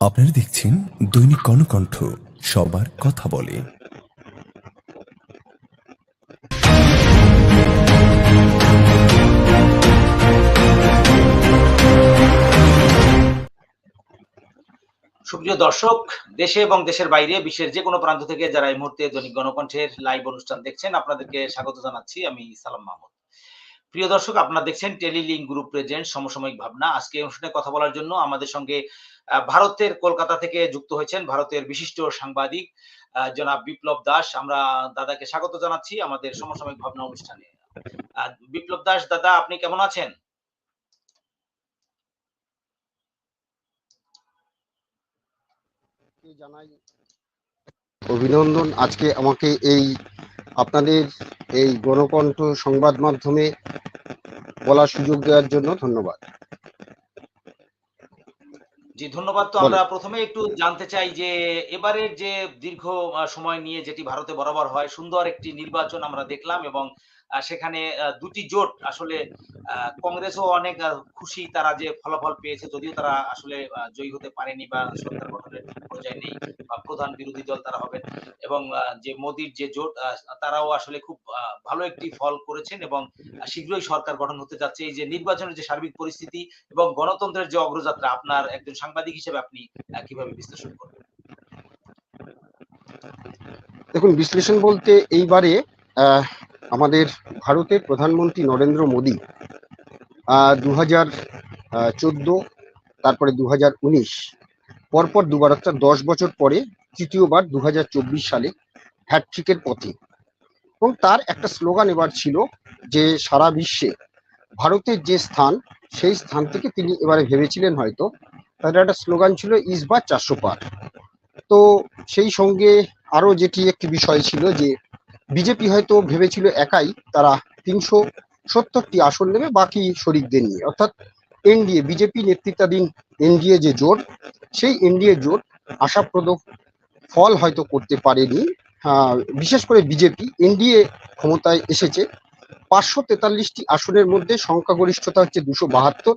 আপনারা দেখছেন দৈনিক কর্ণকণ্ঠ, সবার কথা বলে। সুপ্রিয় দর্শক, দেশে এবং দেশের বাইরে, বিশ্বের যে কোনো প্রান্ত থেকে যারা এই মুহূর্তে দৈনিক গণকণ্ঠের লাইভ অনুষ্ঠান দেখছেন, আপনাদেরকে স্বাগত জানাচ্ছি। আমি সালাম মাহমুদ। প্রিয় দর্শক, আপনারা দেখছেন টেলিলিঙ্ক গ্রুপ প্রেজেন্ট সমসাময়িক ভাবনা। আজকে অনুষ্ঠানে কথা বলার জন্য আমাদের সঙ্গে ভারতের কলকাতা থেকে যুক্ত হয়েছেন ভারতের বিশিষ্ট সাংবাদিক জনাব বিপ্লব দাস। আমরা দাদাকে স্বাগত জানাচ্ছি আমাদের সমসাময়িক ভাবনা অনুষ্ঠানে। বিপ্লব দাস, দাদা, আপনি কেমন আছেন? জানাই? অভিনন্দন। আজকে আমাকে এই, আপনাদের এই গণকণ্ঠ সংবাদ মাধ্যমে বলার সুযোগ দেওয়ার জন্য ধন্যবাদ। জি ধন্যবাদ। তো আমরা প্রথমে একটু জানতে চাই যে এবারের যে দীর্ঘ সময় নিয়ে যেটি ভারতে বরাবর হয় সুন্দর একটি নির্বাচন আমরা দেখলাম এবং সেখানে দুটি জোট আসলে কংগ্রেসও অনেক খুশি তারা যে ফলাফল পেয়েছে, যদিও তারা আসলে জয়ী হতে পারেনি বা সরকার গঠনের পর্যায়ে নেই বা প্রধান বিরোধী দল তারা হবেন এবং যে মোদির যে জোট তারাও আসলে খুব ভালো একটি ফল করেছেন এবং শীঘ্রই সরকার গঠন হতে যাচ্ছে। এই যে নির্বাচনের যে সার্বিক পরিস্থিতি এবং গণতন্ত্রের যে অগ্রযাত্রা, আপনার একজন সাংবাদিক হিসেবে আপনি কীভাবে বিশ্লেষণ করবেন? দেখুন, বিশ্লেষণ বলতে এইবারে আমাদের ভারতের প্রধানমন্ত্রী নরেন্দ্র মোদী দু হাজার চোদ্দ, তারপরে দু হাজার উনিশ, পরপর দুবার অর্থাৎ দশ বছর পরে তৃতীয়বার দু হাজার চব্বিশ সালে হ্যাটট্রিকের পথে। এবং তার একটা স্লোগান এবার ছিল যে সারা বিশ্বে ভারতের যে স্থান, সেই স্থান থেকে তিনি এবারে ভেবেছিলেন হয়তো। তাদের একটা স্লোগান ছিল ইসবার চারশো পার। তো সেই সঙ্গে আরও যেটি একটি বিষয় ছিল যে বিজেপি হয়তো ভেবেছিল একাই তারা তিনশো সত্তরটি আসন নেবে, বাকি শরিকদের নিয়ে। অর্থাৎ এনডিএ, বিজেপি নেতৃত্বাধীন এনডিএ যে জোট, সেই এনডিএ জোট আশাপ্রদ ফল হয়তো করতে পারেনি। বিশেষ করে বিজেপি, এনডিএ ক্ষমতায় এসেছে। পাঁচশো তেতাল্লিশটি আসনের মধ্যে সংখ্যাগরিষ্ঠতা হচ্ছে দুশো বাহাত্তর।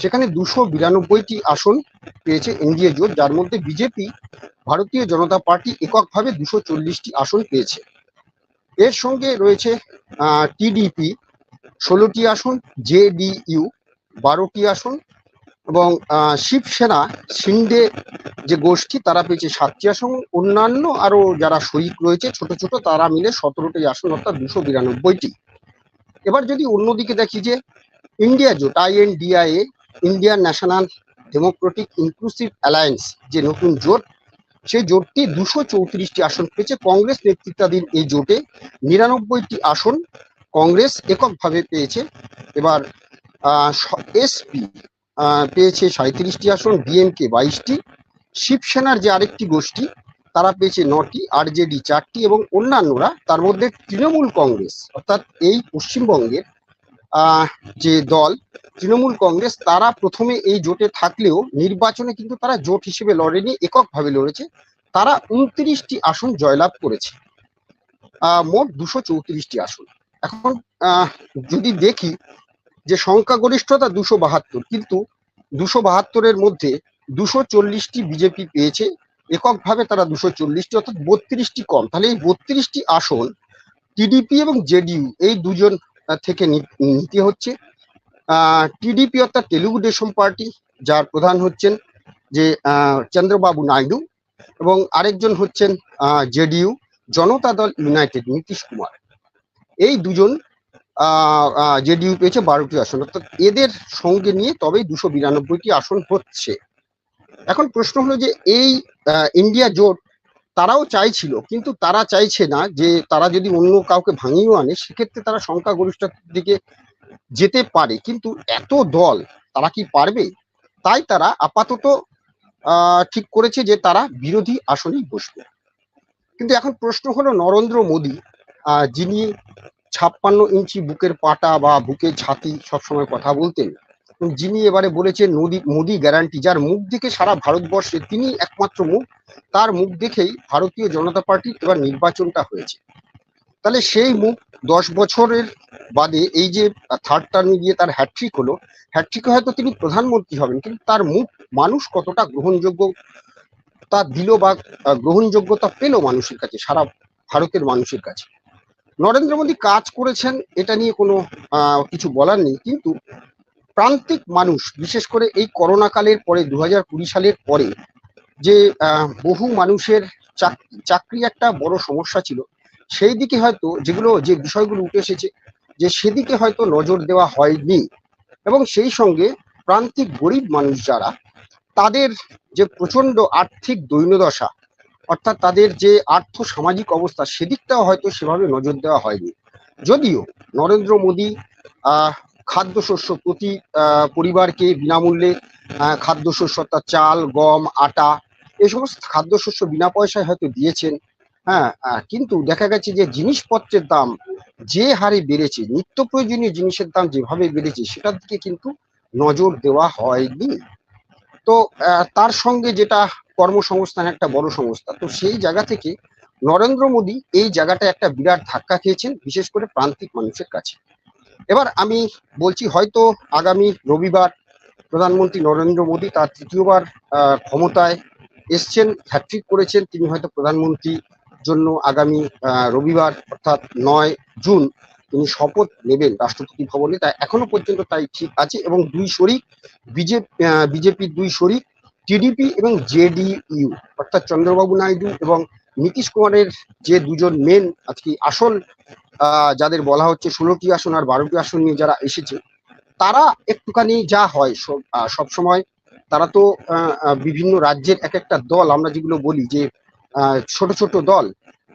সেখানে দুশো বিরানব্বইটি আসন পেয়েছে এনডিএ জোট, যার মধ্যে বিজেপি, ভারতীয় জনতা পার্টি এককভাবে দুশো চল্লিশটি আসন পেয়েছে। এর সঙ্গে রয়েছে টিডিপি ষোলোটি আসন জেডিইউ বারোটি আসন এবং শিবসেনা সিন্ডে যে গোষ্ঠী তারা পেয়েছে সাতটি আসন। অন্যান্য আরও যারা শরিক রয়েছে, ছোট ছোট, তারা মিলে সতেরোটি আসন, অর্থাৎ দুশো বিরানব্বইটি। এবার যদি অন্যদিকে দেখি যে, ইন্ডিয়া জোট I N D I A Indian National Democratic Inclusive Alliance, যে নতুন জোট সেই জোটটি দুশো চৌত্রিশটি আসন পেয়েছে। কংগ্রেস নেতৃত্বাধীন এই জোটে নিরানব্বইটি আসন কংগ্রেস এককভাবে পেয়েছে। এবার এসপি পেয়েছে সাঁত্রিশটি আসন ডিএমকে বাইশটি, শিবসেনার যে আরেকটি গোষ্ঠী, তারা পেয়েছে নটি আরজেডি চারটি এবং অন্যান্যরা, তার মধ্যে তৃণমূল কংগ্রেস, অর্থাৎ এই পশ্চিমবঙ্গের যে দল, তৃণমূল কংগ্রেস, তারা প্রথমে এই জোটে থাকলেও নির্বাচনে কিন্তু তারা জোট হিসেবে লড়েনি, এককভাবে লড়েছে। তারা উনত্রিশটি আসন জয়লাভ করেছে। মোট দুশো চৌত্রিশটি আসন। এখন যদি দেখি যে সংখ্যাগরিষ্ঠতা দুশো বাহাত্তর, কিন্তু দুশো বাহাত্তরের মধ্যে দুশো চল্লিশটি বিজেপি পেয়েছে, এককভাবে তারা দুশো চল্লিশটি, অর্থাৎ বত্রিশটি কম। তাহলে এই বত্রিশটি আসন টিডিপি এবং জেডিইউ, এই দুজন থেকে নিতে হচ্ছে। টিডিপি অর্থাৎ তেলুগু দেশম পার্টি যার প্রধান হচ্ছেন যে চন্দ্রবাবু নাইডু এবং আরেকজন হচ্ছেন জেডিইউ, জনতা দল ইউনাইটেড, নীতিশ কুমার। এই দুজন জেডিইউ পেয়েছে বারোটি আসন। অর্থাৎ এদের সঙ্গে নিয়ে তবেই দুশো বিরানব্বইটি আসন হচ্ছে। এখন প্রশ্ন হলো যে, এই ইন্ডিয়া জোট তারাও চাইছিল, কিন্তু তারা চাইছে না যে তারা যদি অন্য কাউকে ভাঙিয়েও আনে, সেক্ষেত্রে তারা সংখ্যাগরিষ্ঠতার দিকে যেতে পারে। কিন্তু এত দল, তারা কি পারবে? তাই তারা আপাতত ঠিক করেছে যে তারা বিরোধী আসনেই বসবে। কিন্তু এখন প্রশ্ন হলো নরেন্দ্র মোদী যিনি ছাপ্পান্ন ইঞ্চি বুকের পাটা বা বুকের ছাতি সবসময় কথা বলতেন যিনি এবারে বলেছেন মোদি মোদি গ্যারান্টি যার মুখ দেখে সারা ভারতবর্ষে তিনি একমাত্র মুখ, তার মুখ দেখেই ভারতীয় জনতা পার্টির এবার নির্বাচনটা হয়েছে। তাহলে সেই মুখ দশ বছরের বাদে এই যে থার্ড টার্মে গিয়ে তার হ্যাট্রিক হলো হ্যাট্রিকে হয়তো তিনি প্রধানমন্ত্রী হবেন, কিন্তু তার মুখ মানুষ কতটা গ্রহণযোগ্য তা দিল বা গ্রহণযোগ্যতা পেল মানুষের কাছে, সারা ভারতের মানুষের কাছে। নরেন্দ্র মোদী কাজ করেছেন, এটা নিয়ে কোনো কিছু বলার নেই, কিন্তু প্রান্তিক মানুষ, বিশেষ করে এই করোনা কালের পরে দু হাজার কুড়ি সালের পরে, যে বহু মানুষের চাক- চাকরি একটা বড় সমস্যা ছিল। সেই দিকে হয়তো যেগুলো, যে বিষয়গুলো উঠে এসেছে, যে সেদিকে হয়তো নজর দেওয়া হয়নি। এবং সেই সঙ্গে প্রান্তিক গরিব মানুষ যারা, তাদের যে প্রচণ্ড আর্থিক দৈন্যদশা, অর্থাৎ তাদের যে আর্থ সামাজিক অবস্থা, সেদিকটাও হয়তো সেভাবে নজর দেওয়া হয়নি। যদিও নরেন্দ্র মোদী খাদ্যশস্য প্রতি পরিবারকে বিনামূল্যে খাদ্যশস্য অর্থাৎ চাল, গম, আটা এই সমস্ত খাদ্যশস্য বিনা পয়সায় হয়তো দিয়েছেন হ্যাঁ কিন্তু দেখা গেছে যে জিনিসপত্রের দাম যে হারে বেড়েছে, নিত্য প্রয়োজনীয় জিনিসের দাম যেভাবে বেড়েছে, সেটার দিকে কিন্তু নজর দেওয়া হয়নি। তো তার সঙ্গে যেটা কর্মসংস্থান, একটা বড় সংস্থা, তো সেই জায়গা থেকে নরেন্দ্র মোদী এই জায়গাটা একটা বিরাট ধাক্কা খেয়েছেন, বিশেষ করে প্রান্তিক মানুষের কাছে। এবার আমি বলছি, হয়তো আগামী রবিবার প্রধানমন্ত্রী নরেন্দ্র মোদী তার তৃতীয়বার ক্ষমতায় এসছেন হ্যাট্রিক করেছেন। তিনি হয়তো প্রধানমন্ত্রী জন্য আগামী রবিবার অর্থাৎ নয় জুন তিনি শপথ নেবেন রাষ্ট্রপতি ভবনে। তা এখনও পর্যন্ত তাই ঠিক আছে এবং দুই শরিক, বিজেপি বিজেপির দুই শরিক, টিডিপি এবং জেডিইউ অর্থাৎ চন্দ্রবাবু নাইডু এবং নীতিশ কুমারের যে দুজন মেন আজকে আসল যাদের বলা হচ্ছে ষোলোটি আসন আর বারোটি আসন নিয়ে যারা এসেছে, তারা একটুখানি যা হয় সব সবসময় তারা তো বিভিন্ন রাজ্যের এক একটা দল আমরা যেগুলো বলি যে ছোট ছোট দল,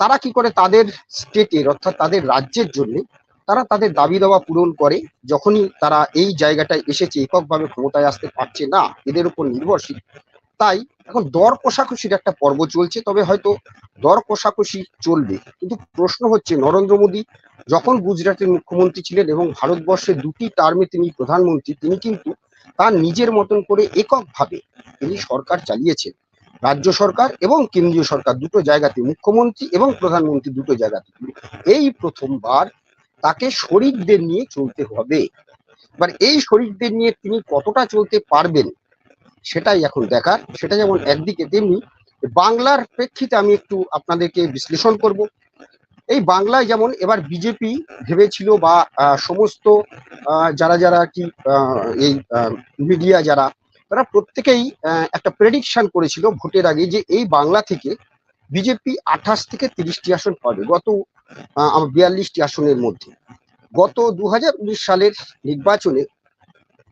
তারা কি করে তাদের স্টেটের অর্থাৎ তাদের রাজ্যের জন্য তারা তাদের দাবি দাওয়া পূরণ করে যখনই তারা এই জায়গাটায় এসেছে, এককভাবে ক্ষমতায় আসতে পারছে না, এদের উপর নির্ভরশীল। তাই এখন দর কষাকষির একটা পর্ব চলছে, তবে হয়তো দর কষাকষি চলবে। কিন্তু প্রশ্ন হচ্ছে, নরেন্দ্র মোদী যখন গুজরাটের মুখ্যমন্ত্রী ছিলেন এবং ভারতবর্ষের দুটি টার্মে তিনি প্রধানমন্ত্রী, তিনি কিন্তু তার নিজের মতন করে এককভাবে তিনি সরকার চালিয়েছেন। রাজ্য সরকার এবং কেন্দ্রীয় সরকার দুটো জায়গাতে, মুখ্যমন্ত্রী এবং প্রধানমন্ত্রী দুটো জায়গাতে। এই প্রথমবার তাকে শরিকদের নিয়ে চলতে হবে। এবার এই শরিকদের নিয়ে তিনি কতটা চলতে পারবেন সেটাই এখন দেখার। সেটা যেমন একদিকে তেমনি বাংলার প্রেক্ষিতে আমি একটু আপনাদেরকে বিশ্লেষণ করব। এই বাংলায় যেমন এবার বিজেপি ভেবেছিল বা সমস্ত যারা যারা কি এই মিডিয়া যারা, তারা প্রত্যেকেই একটা প্রেডিকশন করেছিল ভোটের আগে যে এই বাংলা থেকে বিজেপি আঠাশ থেকে তিরিশটি আসন পাবে গত বিয়াল্লিশটি আসনের মধ্যে। গত দু হাজার উনিশ সালের নির্বাচনে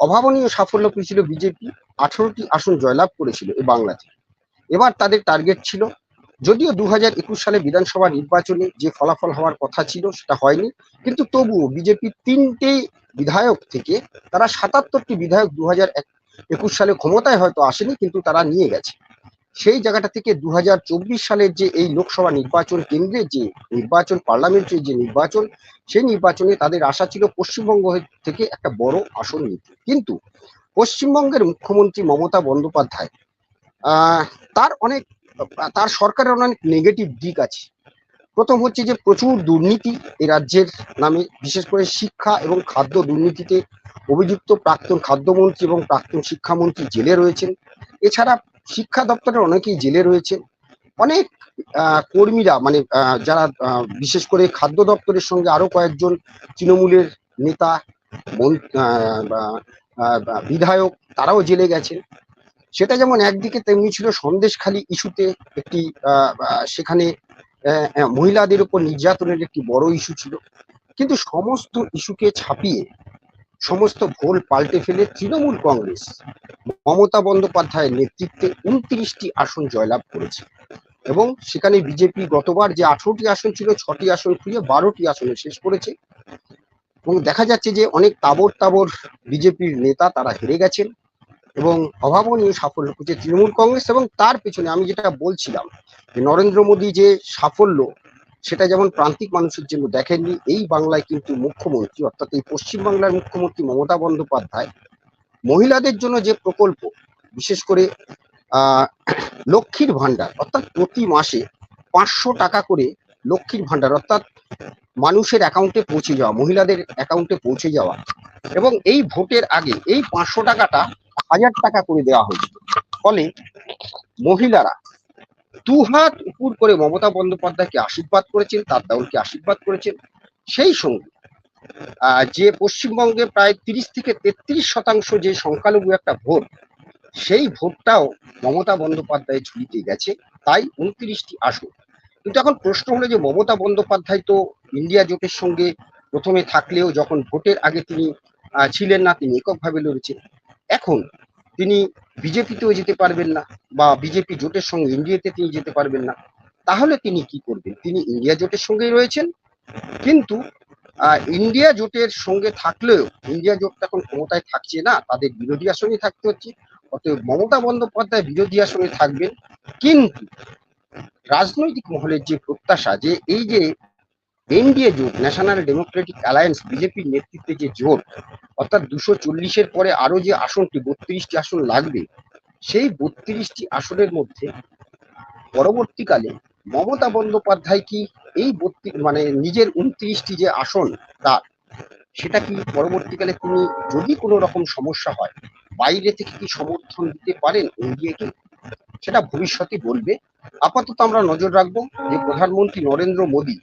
অভাবনীয় সাফল্য পেয়েছিল বিজেপি। আঠারোটি আসন জয়লাভ করেছিল এই বাংলাতে। এবার তাদের টার্গেট ছিল, যদিও দু হাজার একুশ সালে বিধানসভা নির্বাচনে যে ফলাফল হওয়ার কথা ছিল সেটা হয়নি, কিন্তু তবুও বিজেপি তিনটে বিধায়ক থেকে তারা সাতাত্তরটি বিধায়ক দু একুশ সালে ক্ষমতায় হয়তো আসেনি, কিন্তু তারা নিয়ে গেছে। সেই জায়গাটা থেকে দু হাজার চব্বিশ সালের যে এই লোকসভা নির্বাচন কেন্দ্রের যে নির্বাচন, পার্লামেন্টের যে নির্বাচন, সেই নির্বাচনে তাদের আশা ছিল পশ্চিমবঙ্গ থেকে একটা বড় আসন নিতে। কিন্তু পশ্চিমবঙ্গের মুখ্যমন্ত্রী মমতা বন্দ্যোপাধ্যায় তার অনেক, তার সরকারের অনেক নেগেটিভ দিক আছে। প্রথম হচ্ছে যে প্রচুর দুর্নীতি এই রাজ্যের নামে, বিশেষ করে শিক্ষা এবং খাদ্য দুর্নীতিতে অভিযুক্ত প্রাক্তন খাদ্যমন্ত্রী এবং প্রাক্তন শিক্ষামন্ত্রী জেলে রয়েছেন। এছাড়া শিক্ষা দপ্তরের অনেকেই জেলে রয়েছে অনেক কর্মীরা মানে যারা বিশেষ করে খাদ্য দপ্তরের সঙ্গে আরও কয়েকজন তৃণমূলের নেতা বিধায়ক তারাও জেলে গেছেন সেটা যেমন একদিকে তেমনি ছিল সন্দেশখালী ইস্যুতে একটি সেখানে মহিলাদের উপর নির্যাতনের একটি বড় ইস্যু ছিল। কিন্তু সমস্ত ইস্যুকে ছাপিয়ে সমস্ত ভোল পাল্টে ফেলে তৃণমূল কংগ্রেস মমতা বন্দ্যোপাধ্যায়ের নেতৃত্বে উনত্রিশটি আসন জয়লাভ করেছে। এবং সেখানে বিজেপি গতবার যে আঠারোটি আসন ছিল, ছটি আসন খুঁড়িয়ে বারোটি আসনে শেষ করেছে। এবং দেখা যাচ্ছে যে অনেক তাবর তাবর বিজেপির নেতা তারা হেরে গেছেন এবং অভাবনীয় সাফল্য পেয়েছে তৃণমূল কংগ্রেস এবং তার পেছনে আমি যেটা বলছিলাম যে নরেন্দ্র মোদী যে সাফল্য, সেটা যেমন প্রান্তিক মানুষের জন্য দেখেননি, এই বাংলায় কিন্তু মুখ্যমন্ত্রী, অর্থাৎ এই পশ্চিমবাংলার মুখ্যমন্ত্রী মমতা বন্দ্যোপাধ্যায় মহিলাদের জন্য যে প্রকল্প, বিশেষ করে লক্ষ্মীর ভাণ্ডার, অর্থাৎ প্রতি মাসে পাঁচশো টাকা করে লক্ষ্মীর ভাণ্ডার, অর্থাৎ মানুষের অ্যাকাউন্টে পৌঁছে যাওয়া, মহিলাদের অ্যাকাউন্টে পৌঁছে যাওয়া এবং এই ভোটের আগে এই পাঁচশো টাকাটা হাজার টাকা করে দেওয়া হয়েছিল ফলে মহিলারা দু হাত উপর করে মমতা বন্দ্যোপাধ্যায়কে আশীর্বাদ করেছেন, তার দলকে আশীর্বাদ করেছেন। সেই সঙ্গে যে পশ্চিমবঙ্গে প্রায় তিরিশ থেকে তেত্রিশ শতাংশ যে সংখ্যালঘু একটা ভোট, সেই ভোটটাও মমতা বন্দ্যোপাধ্যায় ঝুলিতে গেছে। তাই উনত্রিশটি আসন কিন্তু এখন প্রশ্ন হলো যে মমতা বন্দ্যোপাধ্যায় তো ইন্ডিয়া জোটের সঙ্গে প্রথমে থাকলেও যখন ভোটের আগে তিনি ছিলেন না, তিনি এককভাবে লড়েছেন। এখন তিনি বিজেপিতেও যেতে পারবেন না বা বিজেপি জোটের সঙ্গে ইন্ডিয়াতে তিনি যেতে পারবেন না। তাহলে তিনি কি করবেন? তিনি ইন্ডিয়া জোটের সঙ্গেই রয়েছেন। কিন্তু ইন্ডিয়া জোটের সঙ্গে থাকলেও, ইন্ডিয়া জোটটা এখন ক্ষমতায় থাকছে না, তাদের বিরোধী আসনে থাকতে হচ্ছে। অতএব মমতা বন্দ্যোপাধ্যায় বিরোধী আসনে থাকবেন। কিন্তু রাজনৈতিক মহলের যে প্রত্যাশা, যে এই যে এনডিএ জোট ন্যাশনাল ডেমোক্রেটিক অ্যালায়েন্স বিজেপির নেতৃত্বে যে জোট, অর্থাৎ দুশো চল্লিশের পরে আরও যে আসনটি, বত্রিশটি আসন লাগবে, সেই বত্রিশটি আসনের মধ্যে পরবর্তীকালে মমতা বন্দ্যোপাধ্যায় কি এই মানে নিজের উনত্রিশটি যে আসন তার, সেটা কি পরবর্তীকালে তিনি যদি কোনো রকম সমস্যা হয়, বাইরে থেকে কি সমর্থন দিতে পারেন এনডিএকে সেটা ভবিষ্যতে বলবে। আপাতত আমরা নজর রাখব যে প্রধানমন্ত্রী নরেন্দ্র মোদী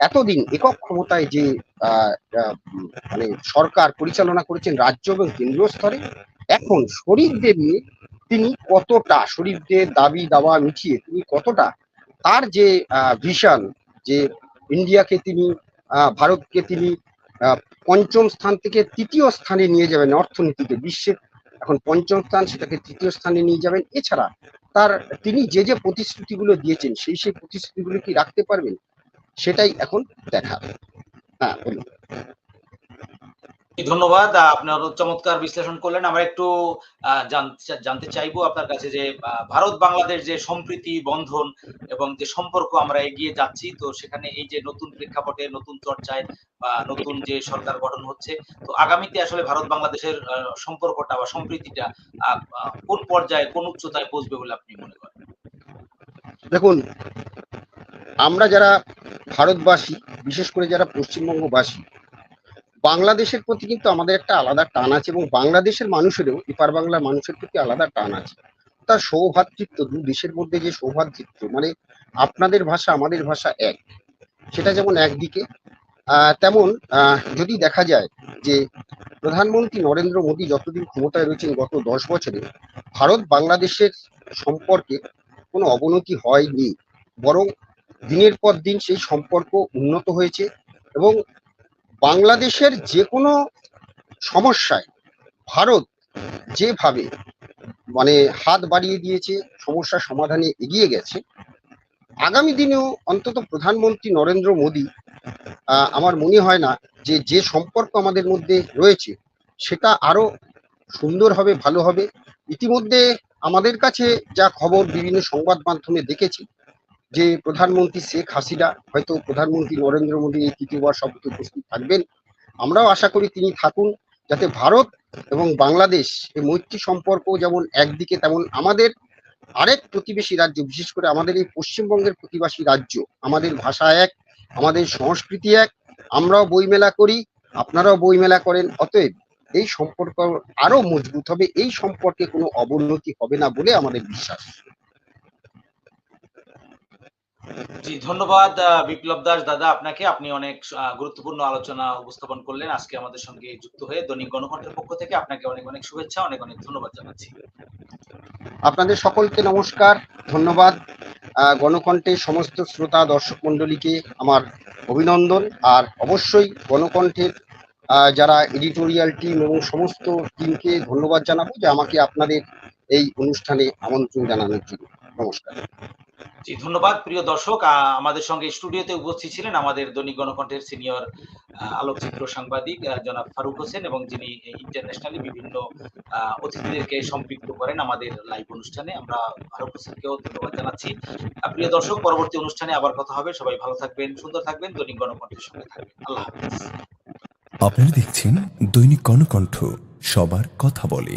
এতদিন একক ক্ষমতায় যে মানে সরকার পরিচালনা করেছেন রাজ্য এবং কেন্দ্রীয় স্তরে, এখন শরীরদের নিয়ে তিনি কতটা, শরীরদের দাবি দাওয়া মিটিয়ে তিনি কতটা, তার যে ভিশন যে ইন্ডিয়াকে তিনি ভারতকে তিনি পঞ্চম স্থান থেকে তৃতীয় স্থানে নিয়ে যাবেন অর্থনীতিতে বিশ্বের এখন পঞ্চম স্থান সেটাকে তৃতীয় স্থানে নিয়ে যাবেন। এছাড়া তার তিনি যে যে প্রতিশ্রুতিগুলো দিয়েছেন, সেই সেই প্রতিশ্রুতিগুলো কি রাখতে পারবেন? সেটাই এখন দেখা হ্যাঁ বলুন। ধন্যবাদ। আপনার চমৎকার বিশ্লেষণ করলেন। আমরা একটু জানতে চাইব আপনার কাছে যে ভারত বাংলাদেশ যে সম্প্রীতি বন্ধন এবং যে সম্পর্ক আমরা এগিয়ে যাচ্ছি, তো সেখানে এই যে নতুন প্রেক্ষাপটে, নতুন চর্চায় বা নতুন যে সরকার গঠন হচ্ছে, তো আগামীতে আসলে ভারত বাংলাদেশের সম্পর্কটা বা সম্প্রীতিটা কোন পর্যায়ে, কোন উচ্চতায় পৌঁছবে বলে আপনি মনে করেন? দেখুন, আমরা যারা ভারতবাসী, বিশেষ করে যারা পশ্চিমবঙ্গবাসী বাংলাদেশের প্রতি কিন্তু আমাদের একটা আলাদা টান আছে এবং বাংলাদেশের মানুষেরও এপার বাংলার মানুষের প্রতি আলাদা টান আছে। তার সৌভাতৃত্ব, দু দেশের মধ্যে যে সৌভাতৃত্ব মানে আপনাদের ভাষা আমাদের ভাষা এক। সেটা যেমন একদিকে তেমন যদি দেখা যায় যে প্রধানমন্ত্রী নরেন্দ্র মোদী যতদিন ক্ষমতায় রয়েছেন গত দশ বছরে, ভারত বাংলাদেশের সম্পর্কে কোনো অবনতি হয়নি। বরং দিনের পর দিন সেই সম্পর্ক উন্নত হয়েছে এবং বাংলাদেশের যে কোনো সমস্যায় ভারত যেভাবে মানে হাত বাড়িয়ে দিয়েছে, সমস্যা সমাধানে এগিয়ে গেছে, আগামী দিনেও অন্তত প্রধানমন্ত্রী নরেন্দ্র মোদী আমার মনে হয় না যে যে সম্পর্ক আমাদের মধ্যে রয়েছে সেটা আরও সুন্দর হবে, ভালো হবে। ইতিমধ্যে আমাদের কাছে যা খবর বিভিন্ন সংবাদ মাধ্যমে দেখেছি যে প্রধানমন্ত্রী শেখ হাসিনা, হয়তো প্রধানমন্ত্রী নরেন্দ্র মোদী এই তৃতীয়বার শপথে উপস্থিত থাকবেন। আমরাও আশা করি তিনি থাকুন, যাতে ভারত এবং বাংলাদেশ এই মৈত্রী সম্পর্ক যেমন একদিকে, তেমন আমাদের আরেক প্রতিবেশী রাজ্য, বিশেষ করে আমাদের এই পশ্চিমবঙ্গের প্রতিবেশী রাজ্য। আমাদের ভাষা এক, আমাদের সংস্কৃতি এক, আমরাও বইমেলা করি, আপনারাও বইমেলা করেন, অতএব এই সম্পর্ক আরও মজবুত হবে, এই সম্পর্কে কোনো অবনতি হবে না বলে আমাদের বিশ্বাস। জি, ধন্যবাদ বিপ্লব দাস দাদা আপনাকে। আপনি অনেক গুরুত্বপূর্ণ আলোচনা উপস্থাপন করলেন। আজকে আমাদের সঙ্গে যুক্ত হয়ে দৈনিক গণকণ্ঠের পক্ষ থেকে আপনাকে অনেক অনেক শুভেচ্ছা, অনেক অনেক ধন্যবাদ জানাচ্ছি। আপনাদের সকলকে নমস্কার, ধন্যবাদ। গণকণ্ঠের সমস্ত শ্রোতা, দর্শক মন্ডলীকে আমার অভিনন্দন। আর অবশ্যই গণকণ্ঠের যারা এডিটোরিয়াল টিম এবং সমস্ত টিমকে ধন্যবাদ জানাব যে আমাকে আপনাদের এই অনুষ্ঠানে আমন্ত্রণ জানানোর জন্য। নমস্কার। জি, ধন্যবাদ, প্রিয় দর্শক। আমাদের সঙ্গে স্টুডিওতে উপস্থিত ছিলেন আমাদের দৈনিক গণকণ্ঠের সিনিয়র আলোকচিত্র সাংবাদিক জনাব ফারুক হোসেন এবং যিনি ইন্টারন্যাশনালি বিভিন্ন অতিথিদেরকে সম্পৃক্ত করেন আমাদের লাইভ অনুষ্ঠানে। আমরা ফারুক হোসেনকেও ধন্যবাদ জানাচ্ছি। প্রিয় দর্শক, পরবর্তী অনুষ্ঠানে আবার কথা হবে। সবাই ভালো থাকবেন, সুন্দর থাকবেন, দৈনিক গণকণ্ঠের সঙ্গে থাকবেন। আল্লাহ হাফিজ। আপনারা দেখছেন দৈনিক কর্ণকণ্ঠ সবার কথা বলে।